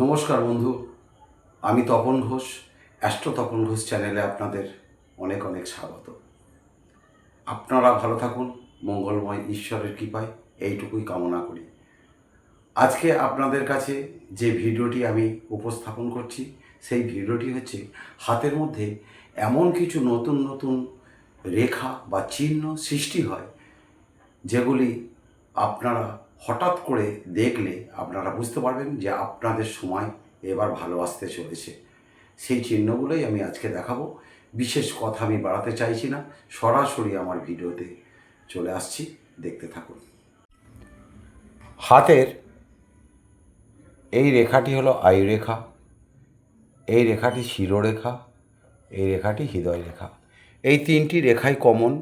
নমস্কার বন্ধু, আমি তপন ঘোষ, অ্যাস্ট্রো তপন ঘোষ চ্যানেলে আপনাদের অনেক অনেক স্বাগত। আপনারা ভালো থাকুন, মঙ্গলময় ঈশ্বরের কৃপায় এইটুকুই কামনা করি। আজকে আপনাদের কাছে যে ভিডিওটি আমি উপস্থাপন করছি, সেই ভিডিওটি হচ্ছে হাতের মধ্যে এমন কিছু নতুন নতুন রেখা বা চিহ্ন সৃষ্টি হয়, যেগুলি আপনারা হঠাৎ করে দেখলে আপনারা বুঝতে পারবেন যে আপনাদের সময় এবার ভালো আসতে চলেছে। সেই চিহ্নগুলোই আমি আজকে দেখাবো। বিশেষ কথা আমি বাড়াতে চাইছি না, সরাসরি আমার ভিডিওতে চলে আসছি, দেখতে থাকুন। হাতের এই রেখাটি হলো আয়ু রেখা, এই রেখাটি শিরোরেখা, এই রেখাটি হৃদয় রেখা। এই তিনটি রেখাই কমন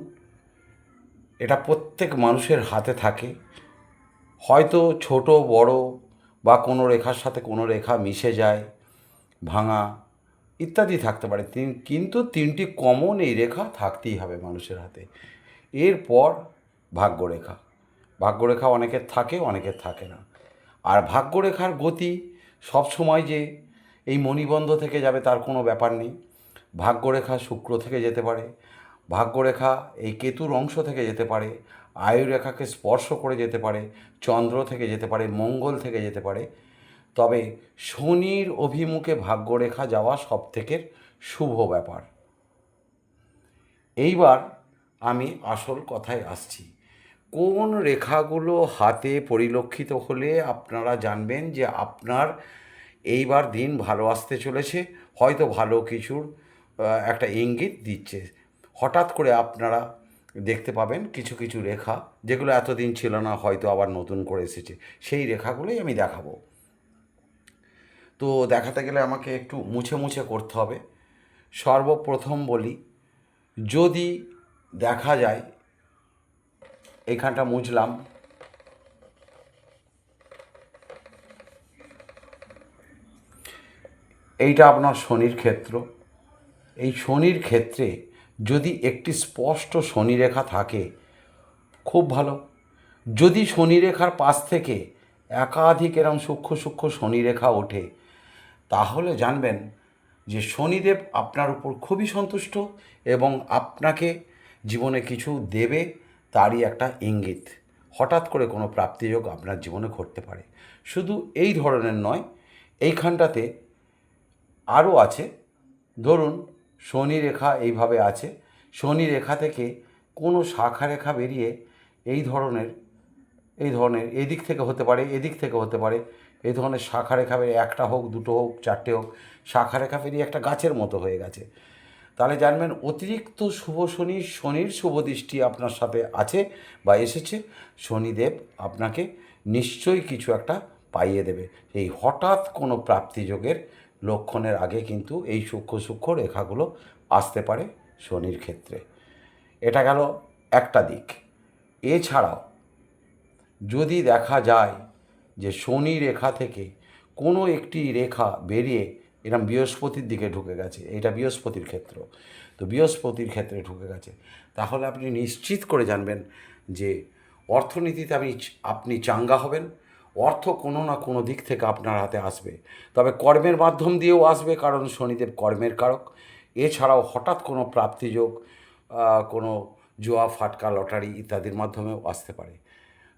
এটা প্রত্যেক মানুষের হাতে থাকে। হয়তো ছোট, বড় বা কোনো রেখার সাথে কোনো রেখা মিশে যায়, ভাঙা ইত্যাদি থাকতে পারে। কিন্তু তিনটি কমন এই রেখা থাকতেই হবে মানুষের হাতে। এরপর ভাগ্যরেখা। ভাগ্যরেখা অনেকের থাকে অনেকের থাকে না। আর ভাগ্যরেখার গতি সব সময় যে এই মণিবন্ধ থেকে যাবে তার কোনো ব্যাপার নেই। ভাগ্যরেখা শুক্র থেকে যেতে পারে। ভাগ্যরেখা এই কেতুর অংশ থেকে যেতে পারে। আয়ুরেখাকে স্পর্শ করে যেতে পারে, চন্দ্র থেকে যেতে পারে, মঙ্গল থেকে যেতে পারে। তবে শনির অভিমুখে ভাগ্যরেখা যাওয়া সব থেকে শুভ ব্যাপার। এইবার আমি আসল কথায় আসছি। কোন রেখাগুলো হাতে পরিলক্ষিত হলে আপনারা জানবেন যে আপনার এইবার দিন ভালো আসতে চলেছে, হয়তো ভালো কিছুর একটা ইঙ্গিত দিচ্ছে। হঠাৎ করে আপনারা দেখতে পাবেন কিছু কিছু রেখা, যেগুলো এতদিন ছিল না, হয়তো আবার নতুন করে এসেছে। সেই রেখাগুলোই আমি দেখাবো। তো দেখাতে গেলে আমাকে একটু মুছে মুছে করতে হবে। সর্বপ্রথম বলি, যদি দেখা যায়, এখানটা মুছলাম। এইটা আপনার শনির ক্ষেত্র। এই শনির ক্ষেত্রে যদি একটি স্পষ্ট শনি রেখা থাকে, খুব ভালো। যদি শনি রেখার পাশ থেকে একাধিক এরম সূক্ষ্ম সূক্ষ্ম শনি রেখা ওঠে, তাহলে জানবেন যে শনিদেব আপনার উপর খুবই সন্তুষ্ট এবং আপনাকে জীবনে কিছু দেবে তারই একটা ইঙ্গিত। হঠাৎ করে কোনো প্রাপ্তিযোগ আপনার জীবনে ঘটতে পারে। শুধু এই ধরনের নয়, এইখানটাতে আরও আছে। ধরুন শনি রেখা এইভাবে আছে। শনি রেখা থেকে কোনো শাখা রেখা বেরিয়ে এই ধরনের এই ধরনের এদিক থেকে হতে পারে, এদিক থেকে হতে পারে, এই ধরনের শাখা রেখা বেরিয়ে একটা হোক, দুটো হোক, চারটে হোক শাখা রেখা বেরিয়ে একটা গাছের মতো হয়ে গেছে। তাহলে জানবেন অতিরিক্ত শুভ শনি, শনির শুভ দৃষ্টি আপনার সাথে আছে বা এসেছে। শনিদেব আপনাকে নিশ্চয়ই কিছু একটা পাইয়ে দেবে। এই হঠাৎ কোনো প্রাপ্তিযোগের লক্ষণের আগে কিন্তু এই সূক্ষ্ম সূক্ষ্ম রেখাগুলো আসতে পারে শনির ক্ষেত্রে। এটা গেল একটা দিক। এছাড়াও যদি দেখা যায় যে শনি রেখা থেকে কোনো একটি রেখা বেরিয়ে এরম বৃহস্পতির দিকে ঢুকে গেছে, এটা বৃহস্পতির ক্ষেত্র, তো বৃহস্পতির ক্ষেত্রে ঢুকে গেছে, তাহলে আপনি নিশ্চিত করে জানবেন যে অর্থনীতিতে আপনি আপনি চাঙ্গা হবেন অর্থ কোনো না কোনো দিক থেকে আপনার হাতে আসবে। তবে কর্মের মাধ্যম দিয়েও আসবে, কারণ শনিদেব কর্মের কারক। এছাড়াও হঠাৎ কোনো প্রাপ্তিযোগ কোনো জোয়া, ফাটকা, লটারি ইত্যাদির মাধ্যমেও আসতে পারে।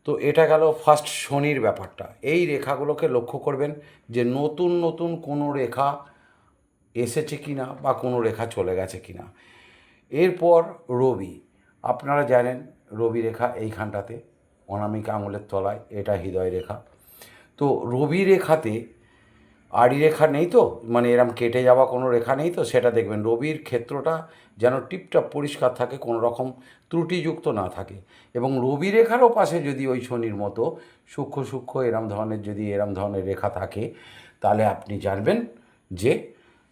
তো এটা গেল ফার্স্ট শনির ব্যাপারটা। এই রেখাগুলোকে লক্ষ্য করবেন যে নতুন নতুন কোনো রেখা এসেছে কি না বা কোনো রেখা চলে গেছে কি না এরপর রবি। আপনারা জানেন রবি রেখা এইখানটাতে। অনামিকা আঙুলের তলায়, এটা হৃদয় রেখা। তো রবি রেখাতে আড়ি রেখা নেই তো? মানে এরম কেটে যাওয়া কোনো রেখা নেই তো? সেটা দেখবেন, রবির ক্ষেত্রটা যেন টিপটাপ পরিষ্কার থাকে কোনো রকম ত্রুটিযুক্ত না থাকে। এবং রবি রেখারও পাশে যদি ওই শনির মতো সূক্ষ্ম সূক্ষ্ম এরম ধরনের যদি এরম ধরনের রেখা থাকে, তাহলে আপনি জানবেন যে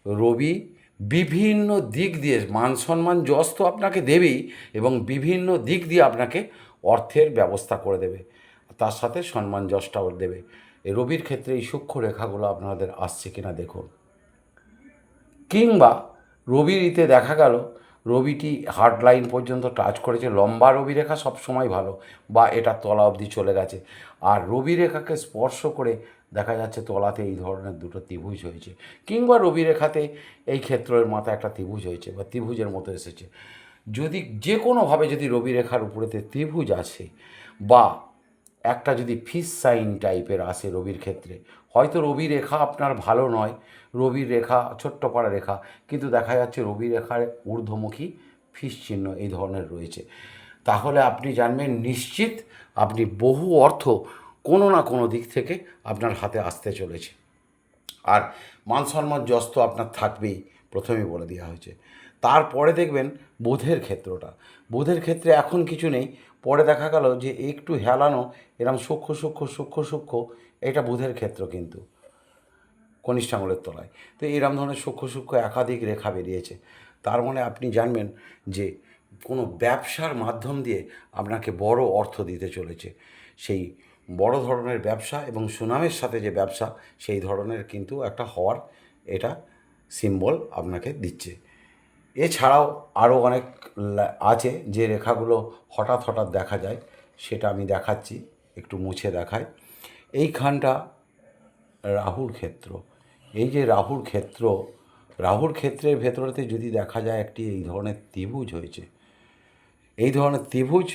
রবি বিভিন্ন দিক দিয়ে মান সম্মান যশ তো আপনাকে দেবেই এবং বিভিন্ন দিক দিয়ে আপনাকে অর্থের ব্যবস্থা করে দেবে। তার সাথে সম্মান যশটাও দেবে। রবির ক্ষেত্রে এই সূক্ষ্ম রেখাগুলো আপনাদের আসছে কিনা দেখুন। কিংবা রবির ইতে দেখা গেল, রবিটি হার্ড লাইন পর্যন্ত টাচ করেছে। লম্বা রবি রেখা সবসময় ভালো, বা এটা তলা অবধি চলে গেছে। আর রবি রেখাকে স্পর্শ করে দেখা যাচ্ছে তলাতে এই ধরনের দুটো ত্রিভুজ হয়েছে। কিংবা রবি রেখাতে এই ক্ষেত্রের মাথায় একটা ত্রিভুজ হয়েছে, বা ত্রিভুজের মতো এসেছে। যদি যে কোনোভাবে যদি রবি রেখার উপরেতে ত্রিভুজ আসে বা একটা যদি ফিস সাইন টাইপের আসে রবির ক্ষেত্রে, হয়তো রবি রেখা আপনার ভালো নয় রবির রেখা, ছোট্ট পাড়া রেখা, কিন্তু দেখা যাচ্ছে রবি রেখার ঊর্ধ্বমুখী ফিস চিহ্ন এই ধরনের রয়েছে। তাহলে আপনি জানবেন নিশ্চিত আপনি বহু অর্থ কোনো না কোনো দিক থেকে আপনার হাতে আসতে চলেছে। আর মান সম্মান তো আপনার থাকবেই, প্রথমেই বলে দেওয়া হয়েছে। তারপরে দেখবেন বোধের ক্ষেত্রটা। বোধের ক্ষেত্রে এখন কিছু নেই। পরে দেখা গেল যে একটু হেলানো, এরম সূক্ষ্ম সূক্ষ্ম সূক্ষ্ম সূক্ষ্ম, এটা বুধের ক্ষেত্র কিন্তু কনিষ্ঠ আঙুলের তলায়। তো এরম ধরনের সূক্ষ্ম সূক্ষ্ম একাধিক রেখা বেরিয়েছে। তার মানে আপনি জানবেন যে কোনো ব্যবসার মাধ্যম দিয়ে আপনাকে বড় অর্থ দিতে চলেছে। সেই বড় ধরনের ব্যবসা এবং সুনামের সাথে যে ব্যবসা, সেই ধরনের কিন্তু একটা হওয়ার এটা সিম্বল আপনাকে দিচ্ছে। এছাড়াও আরও অনেক আছে যে রেখাগুলো হঠাৎ হঠাৎ দেখা যায়, সেটা আমি দেখাচ্ছি, একটু মুছে দেখাই। এইখানটা রাহুর ক্ষেত্র। এই যে রাহুর ক্ষেত্র রাহুর ক্ষেত্রের ভেতরেতে যদি দেখা যায় একটি এই ধরনের ত্রিভুজ হয়েছে, এই ধরনের ত্রিভুজ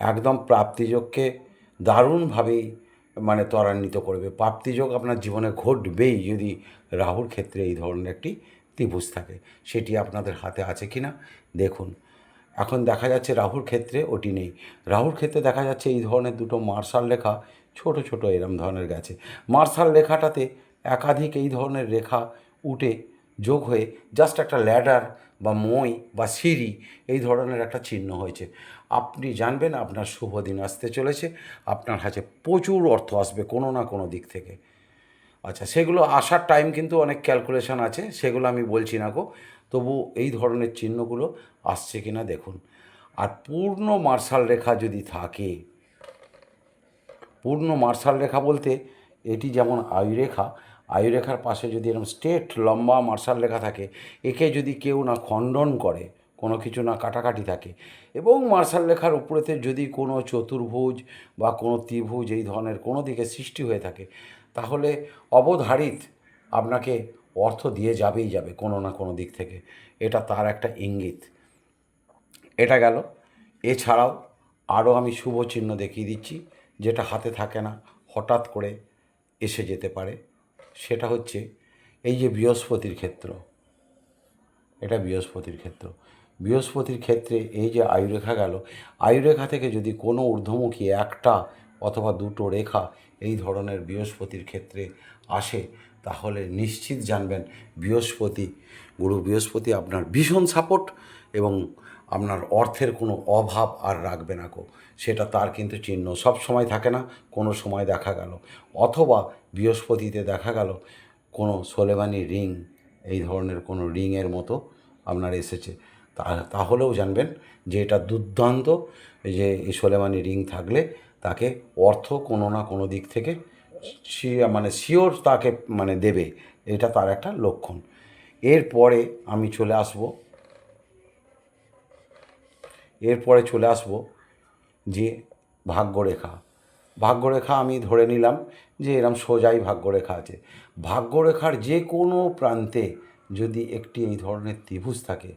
একদম প্রাপ্তিযোগকে দারুণভাবেই মানে ত্বরান্বিত করবে। প্রাপ্তিযোগ আপনার জীবনে ঘটবেই যদি রাহুর ক্ষেত্রে এই ধরনের একটি ত্রিভুজ থাকে। সেটি আপনাদের হাতে আছে কি না দেখুন, এখন দেখা যাচ্ছে রাহুর ক্ষেত্রে ওটি নেই। রাহুর ক্ষেত্রে দেখা যাচ্ছে এই ধরনের দুটো মার্শাল লেখা ছোট ছোট এরম ধরনের গেছে। মার্শাল লেখাটাতে একাধিক এই ধরনের রেখা উঠে যোগ হয়ে জাস্ট একটা ল্যাডার বা মই বা সিঁড়ি এই ধরনের একটা চিহ্ন হয়েছে। আপনি জানবেন আপনার শুভ দিন আসতে চলেছে। আপনার হাতে প্রচুর অর্থ আসবে কোনো না কোনো দিক থেকে। আচ্ছা সেগুলো আসার টাইম কিন্তু অনেক ক্যালকুলেশন আছে, সেগুলো আমি বলছি না গো। তবু এই ধরনের চিহ্নগুলো আসছে কি না দেখুন। আর পূর্ণ মার্শাল রেখা যদি থাকে, পূর্ণ মার্শাল রেখা বলতে এটি যেমন আয়ুরেখা, আয়ুরেখার পাশে যদি এরকম স্ট্রেট লম্বা মার্শাল রেখা থাকে, একে যদি কেউ না খণ্ডন করে, কোনো কিছু না কাটাকাটি থাকে, এবং মার্শাল রেখার উপরেতে যদি কোনো চতুর্ভুজ বা কোনো ত্রিভুজ এই ধরনের কোনো দিকে সৃষ্টি হয়ে থাকে তাহলে অবধারিত আপনাকে অর্থ দিয়ে যাবেই যাবে কোনো না কোনো দিক থেকে। এটা তার একটা ইঙ্গিত। এটা গেল। এছাড়াও আরও আমি শুভ চিহ্ন দেখিয়ে দিচ্ছি, যেটা হাতে থাকে না, হঠাৎ করে এসে যেতে পারে। সেটা হচ্ছে এই যে বৃহস্পতির ক্ষেত্র। এটা বৃহস্পতির ক্ষেত্র। বৃহস্পতির ক্ষেত্রে এই যে আয়ুরেখা গেল, আয়ুরেখা থেকে যদি কোনো ঊর্ধ্বমুখী একটা অথবা দুটো রেখা এই ধরনের বৃহস্পতির ক্ষেত্রে আসে, তাহলে নিশ্চিত জানবেন বৃহস্পতি, গুরু বৃহস্পতি আপনার ভীষণ সাপোর্ট এবং আপনার অর্থের কোনো অভাব আর রাখবে না কো সেটা তার কিন্তু চিহ্ন। সব সময় থাকে না, কোনো সময় দেখা গেল। অথবা বৃহস্পতিতে দেখা গেল, কোনো সোলেমানি রিং, এই ধরনের কোনো রিংয়ের মতো আপনার এসেছে। তাহলেও জানবেন যে এটা দুর্দান্ত, যে এই সোলেমানি রিং থাকলে তাকে অর্থ কোনো না কোনো দিক থেকে মানে শিওর তাকে মানে দেবে। এটা তার একটা লক্ষণ। এরপরে আমি চলে আসব। এরপরে চলে আসব যে ভাগ্যরেখা। ভাগ্যরেখা আমি ধরে নিলাম যে এরম সোজাই ভাগ্যরেখা আছে। ভাগ্যরেখার যে কোনো প্রান্তে যদি একটি এই ধরনের ত্রিভুজ থাকে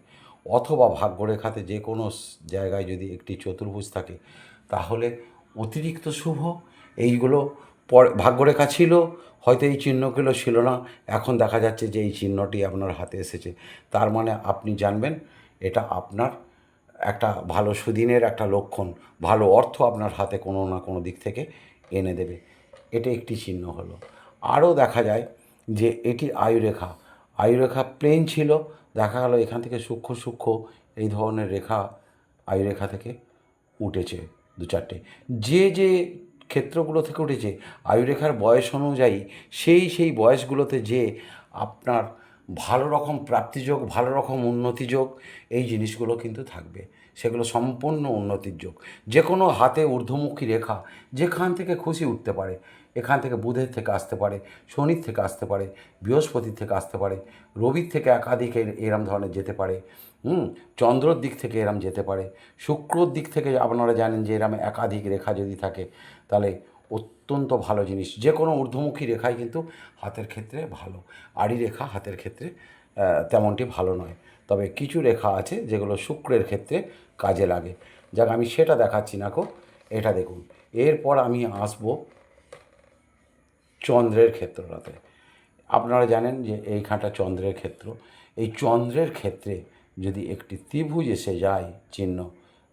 অথবা ভাগ্যরেখাতে যে কোনো জায়গায় যদি একটি চতুর্ভুজ থাকে, তাহলে অতিরিক্ত শুভ, এইগুলো পর, ভাগ্যরেখা ছিল, হয়তো এই চিহ্নগুলো ছিল না, এখন দেখা যাচ্ছে যে এই চিহ্নটি আপনার হাতে এসেছে। তার মানে আপনি জানবেন, এটা আপনার একটা ভালো সুদিনের একটা লক্ষণ, ভালো অর্থ আপনার হাতে কোনো না কোনো দিক থেকে এনে দেবে। এটা একটি চিহ্ন হলো। আরও দেখা যায় যে এটি আয়ুরেখা। আয়ুরেখা প্লেন ছিল, দেখা গেল এখান থেকে সূক্ষ্ম সূক্ষ্ম এই ধরনের রেখা আয়ুরেখা থেকে উঠেছে। দু চারটে। যে যে ক্ষেত্রগুলো থেকে উঠেছে, আয়ুরেখার বয়স অনুযায়ী সেই সেই বয়সগুলোতে যে আপনার ভালো রকম প্রাপ্তিযোগ ভালো রকম উন্নতিযোগ এই জিনিসগুলো কিন্তু থাকবে। সেগুলো সম্পূর্ণ উন্নতির যোগ। যে কোনো হাতে ঊর্ধ্বমুখী রেখা যেখান থেকে খুশি উঠতে পারে, এখান থেকে বুধের থেকে আসতে পারে, শনির থেকে আসতে পারে, বৃহস্পতির থেকে আসতে পারে, রবির থেকে একাধিক এরম ধরনের যেতে পারে হুম, চন্দ্রর দিক থেকে এরম যেতে পারে। শুক্রর দিক থেকে আপনারা জানেন যে এরম একাধিক রেখা যদি থাকে, তাহলে অত্যন্ত ভালো জিনিস। যে কোনো ঊর্ধ্বমুখী রেখাই কিন্তু হাতের ক্ষেত্রে ভালো। আড়ি রেখা হাতের ক্ষেত্রে তেমনটি ভালো নয়। তবে কিছু রেখা আছে যেগুলো শুক্রের ক্ষেত্রে কাজে লাগে। যাক, আমি সেটা দেখাচ্ছি না কো, এটা দেখুন। এরপর আমি আসব চন্দ্রের ক্ষেত্রটাতে। আপনারা জানেন যে এইখানটা চন্দ্রের ক্ষেত্র। এই চন্দ্রের ক্ষেত্রে যদি একটি ত্রিভুজ এসে যায় চিহ্ন,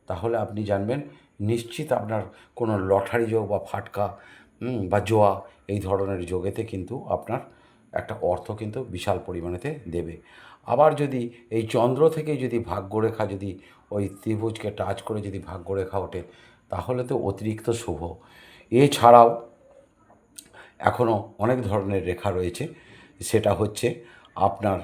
তাহলে আপনি জানবেন নিশ্চিত আপনার কোনো লটারি যোগ বা ফাটকা বা জোয়া এই ধরনের যোগেতে কিন্তু আপনার একটা অর্থ কিন্তু বিশাল পরিমাণেতে দেবে। আবার যদি এই চন্দ্র থেকে যদি ভাগ্যরেখা যদি ওই ত্রিভুজকে টাচ করে যদি ভাগ্যরেখা ওঠে, তাহলে তো অতিরিক্ত শুভ। এছাড়াও এখনও অনেক ধরনের রেখা রয়েছে, সেটা হচ্ছে আপনার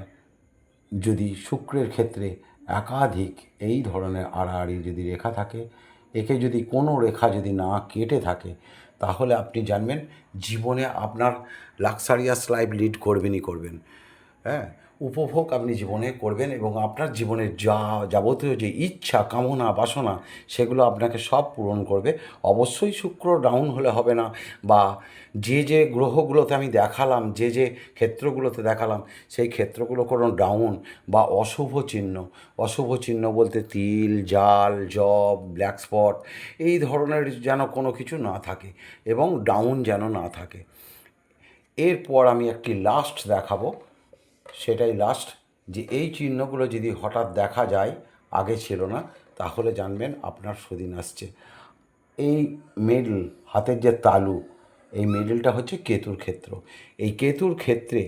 যদি শুক্রের ক্ষেত্রে একাধিক এই ধরনের আড়াআড়ি যদি রেখা থাকে, একে যদি কোনো রেখা যদি না কেটে থাকে, তাহলে আপনি জানবেন জীবনে আপনার লাক্সারিয়াস লাইফ লিড করবেনই করবেন। হ্যাঁ? উপভোগ আপনি জীবনে করবেন এবং আপনার জীবনের যা যাবতীয় যে ইচ্ছা, কামনা, বাসনা, সেগুলো আপনাকে সব পূরণ করবে। অবশ্যই শুক্র ডাউন হলে হবে না বা যে যে গ্রহগুলোতে আমি দেখালাম, যে যে ক্ষেত্রগুলোতে দেখালাম, সেই ক্ষেত্রগুলো কোনো ডাউন বা অশুভ চিহ্ন। অশুভ চিহ্ন বলতে তিল, জাল, জব ব্ল্যাক স্পট এই ধরনের যেন কোনো কিছু না থাকে এবং ডাউন যেন না থাকে। এরপর আমি একটি লাস্ট দেখাবো। সেটাই লাস্ট যে এই চিহ্নগুলো যদি হঠাৎ দেখা যায়, আগে ছিল না, তাহলে জানবেন আপনার সুদিন আসছে। এই মিডল হাতের যে তালু, এই মিডলটা হচ্ছে কেতুর ক্ষেত্র। এই কেতুর ক্ষেত্রে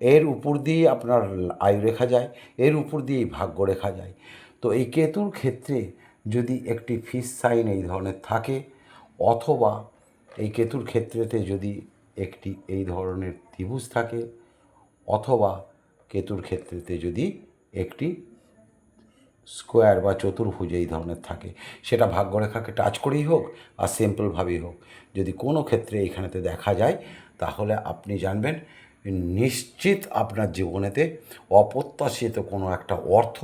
এর উপর দিয়ে আপনার আয়ু রেখা যায়, এর উপর দিয়েই ভাগ্য রেখা যায়। তো এই কেতুর ক্ষেত্রে যদি একটি ফিস সাইন এই ধরনের থাকে, অথবা এই কেতুর ক্ষেত্রেতে যদি একটি এই ধরনের ত্রিভুজ থাকে, অথবা কেতুর ক্ষেত্রেতে যদি একটি স্কোয়ার বা চতুর্ভুজ এই ধরনের থাকে, সেটা ভাগ্যরেখাকে টাচ করেই হোক আর সিম্পলভাবেই হোক, যদি কোনো ক্ষেত্রে এইখানেতে দেখা যায়, তাহলে আপনি জানবেন নিশ্চিত আপনার জীবনেতে অপ্রত্যাশিত কোনো একটা অর্থ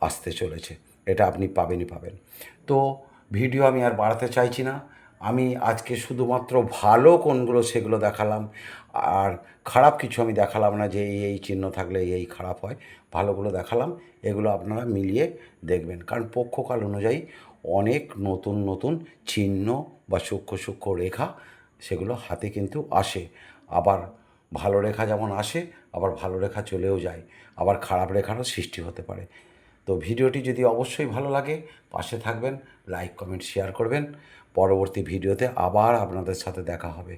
আসতে চলেছে। এটা আপনি পাবেনই পাবেন। তো ভিডিও আমি আর বাড়াতে চাইছি না। আমি আজকে শুধুমাত্র ভালো কোনগুলো সেগুলো দেখালাম। আর খারাপ কিছু আমি দেখালাম না যে এই এই চিহ্ন থাকলে এই খারাপ হয়। ভালোগুলো দেখালাম, এগুলো আপনারা মিলিয়ে দেখবেন। কারণ পক্ষকাল অনুযায়ী অনেক নতুন নতুন চিহ্ন বা সূক্ষ্ম সূক্ষ্ম রেখা সেগুলো হাতে কিন্তু আসে। আবার ভালো রেখা যেমন আসে, আবার ভালো রেখা চলেও যায়। আবার খারাপ রেখারও সৃষ্টি হতে পারে। তো ভিডিওটি যদি অবশ্যই ভালো লাগে, পাশে থাকবেন, লাইক, কমেন্ট, শেয়ার করবেন। পরবর্তী ভিডিওতে আবার আপনাদের সাথে দেখা হবে।